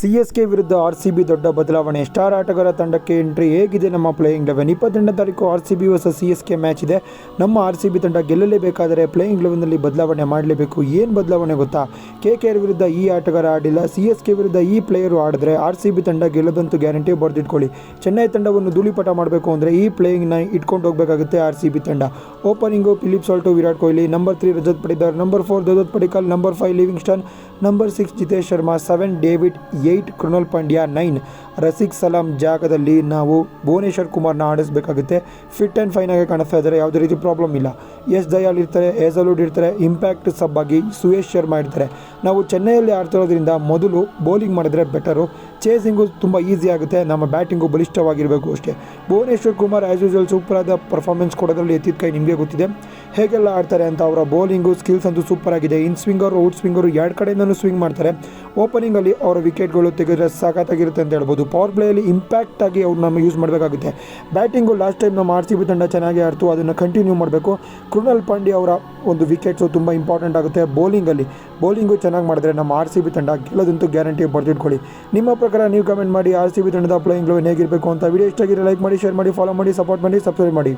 C S K ವಿರುದ್ಧ R C B ದೊಡ್ಡ ಬದಲಾವಣೆ. ಸ್ಟಾರ್ ಆಟಗಾರ ತಂಡಕ್ಕೆ ಎಂಟ್ರಿ ಹೇಗಿದೆ? ನಮ್ಮ ಪ್ಲೇಯಿಂಗ್ ಲೆವೆನ್. ಇಪ್ಪತ್ತೆಂಟನೇ ತಾರೀಕು ಆರ್ ಸಿ ಬಿ ಹೊಸ ಸಿ ಎಸ್ ಕೆ ಮ್ಯಾಚ್ ಇದೆ. ನಮ್ಮ ಆರ್ ಸಿ ಬಿ ತಂಡ ಗೆಲ್ಲಲೇಬೇಕಾದರೆ ಪ್ಲೇಯಿಂಗ್ ಲೆವೆನ್ನಲ್ಲಿ ಬದಲಾವಣೆ ಮಾಡಲೇಬೇಕು. ಏನು ಬದಲಾವಣೆ ಗೊತ್ತಾ? ಕೆ ಕೆ ಆರ್ ವಿರುದ್ಧ ಈ ಆಟಗಾರ ಆಡಿಲ್ಲ. ಸಿ ಎಸ್ ಕೆ ವಿರುದ್ಧ ಈ ಪ್ಲೇಯರು ಆಡಿದ್ರೆ ಆರ್ ಸಿ ಬಿ ತಂಡ ಗೆಲ್ಲದಂತೂ ಗ್ಯಾರಂಟಿ ಬರೆದಿಟ್ಕೊಳ್ಳಿ. ಚೆನ್ನೈ ತಂಡವನ್ನು ಧೂಳಿಪಟ ಮಾಡಬೇಕು ಅಂದರೆ ಈ ಪ್ಲೇಯಿಂಗ್ನ ಇಟ್ಕೊಂಡು ಹೋಗಬೇಕಾಗುತ್ತೆ ಆರ್ ಸಿ ಬಿ ತಂಡ. Opening Philip Salt Virat Kohli, number three Rajat Patidar, number four Devdutt Padikkal, number five Livingstone, number six Jitesh Sharma, seven David eight Krunal Pandya nine. Rasikh Salam ಜಾಗದಲ್ಲಿ ನಾವು ಭುವನೇಶ್ವರ್ ಕುಮಾರ್ನ ಆಡಿಸಬೇಕಾಗುತ್ತೆ. Fit and fine ಆಗಿ ಕಾಣಿಸ್ತಾ ಇದ್ದಾರೆ. ಯಾವುದೇ ರೀತಿ problem ಇಲ್ಲ. ಎಸ್ ದಯಾಲ್ ಇರ್ತಾರೆ ಏಸಲೂಡ್ ಇರ್ತಾರೆ, ಇಂಪ್ಯಾಕ್ಟ್ ಸಬ್ ಆಗಿ ಸುಯೇಶ್ ಶರ್ಮಾ ಇರ್ತಾರೆ. ನಾವು ಚೆನ್ನೈಯಲ್ಲಿ ಆಡ್ತಿರೋದ್ರಿಂದ ಮೊದಲು ಬೌಲಿಂಗ್ ಮಾಡಿದ್ರೆ ಬೆಟರು. ಚೇಸಿಂಗು ತುಂಬ ಈಸಿ ಆಗುತ್ತೆ. ನಮ್ಮ ಬ್ಯಾಟಿಂಗು ಬಲಿಷ್ಠವಾಗಿರಬೇಕು ಅಷ್ಟೇ. Bhuvneshwar Kumar as usual super ಆದ ಪರ್ಫಾರ್ಮೆನ್ಸ್ ಕೊಡೋದ್ರಲ್ಲಿ ಎತ್ತಿದ ಕೈ ನಿಮಗೆ ಗೊತ್ತಿದೆ. ಹೇಗೆಲ್ಲ ಆಡ್ತಾರೆ ಅಂತ ಅವರ ಬೌಲಿಂಗು ಸ್ಕಿಲ್ಸ್ ಅಂತೂ ಸೂಪರ್ ಆಗಿದೆ. ಇನ್ ಸ್ವಿಂಗರು ಔಟ್ ಸ್ವಿಂಗರು ಎರಡು ಕಡೆಯಿಂದನೂ ಸ್ವಿಂಗ್ ಮಾಡ್ತಾರೆ. ಓಪನಿಂಗಲ್ಲಿ ಅವರ ವಿಕೆಟ್ಗಳು ತೆಗೆದ್ರೆ ಸಾಕಾಗಿರುತ್ತೆ ಅಂತ ಹೇಳ್ಬೋದು. ಪವರ್ ಪ್ಲೇಯಲ್ಲಿ ಇಂಪ್ಯಾಕ್ಟ್ ಆಗಿ ಅವ್ರು ನಮ್ಮ ಯೂಸ್ ಮಾಡಬೇಕಾಗುತ್ತೆ ಬ್ಯಾಟಿಂಗು ಲಾಸ್ಟ್ ಟೈಮ್ ನಮ್ಮ ಆರ್ ಸಿ ಬಿ ತಂಡ ಚೆನ್ನಾಗಿ ಆಡ್ತು, ಅದನ್ನು ಕಂಟಿನ್ಯೂ ಮಾಡಬೇಕು. ಕೃಣಲ್ ಪಾಂಡಿ ಅವರ ಒಂದು ವಿಕೆಟ್ಸು ತುಂಬ ಇಂಪಾರ್ಟೆಂಟ್ ಆಗುತ್ತೆ. ಬೌಲಿಂಗಲ್ಲಿ ಬೌಲಿಂಗು ಚೆನ್ನಾಗಿ ಮಾಡಿದ್ರೆ ನಮ್ಮ ಆರ್ ಸಿ ಬಿ ತಂಡ ಗೆಲ್ಲೋದಂತೂ ಗ್ಯಾರಂಟಿ ಬರೆದಿಟ್ಕೊಳ್ಳಿ. ನಿಮ್ಮ ಪ್ರಕಾರ ನೀವು ಕಮೆಂಟ್ ಮಾಡಿ ಆರ್ ಸಿ ಬಿ ತಂಡದ ಪ್ಲೇಯಿಂಗ್ ಹೇಗಿರಬೇಕು ಅಂತ. ವಿಡಿಯೋ ಇಷ್ಟ ಆಗಿರೋ ಲೈಕ್ ಮಾಡಿ ಶೇರ್ ಮಾಡಿ ಫಾಲೋ ಮಾಡಿ ಸಪೋರ್ಟ್ ಮಾಡಿ ಸಬ್ಸ್ಕ್ರೈಬ್ ಮಾಡಿ.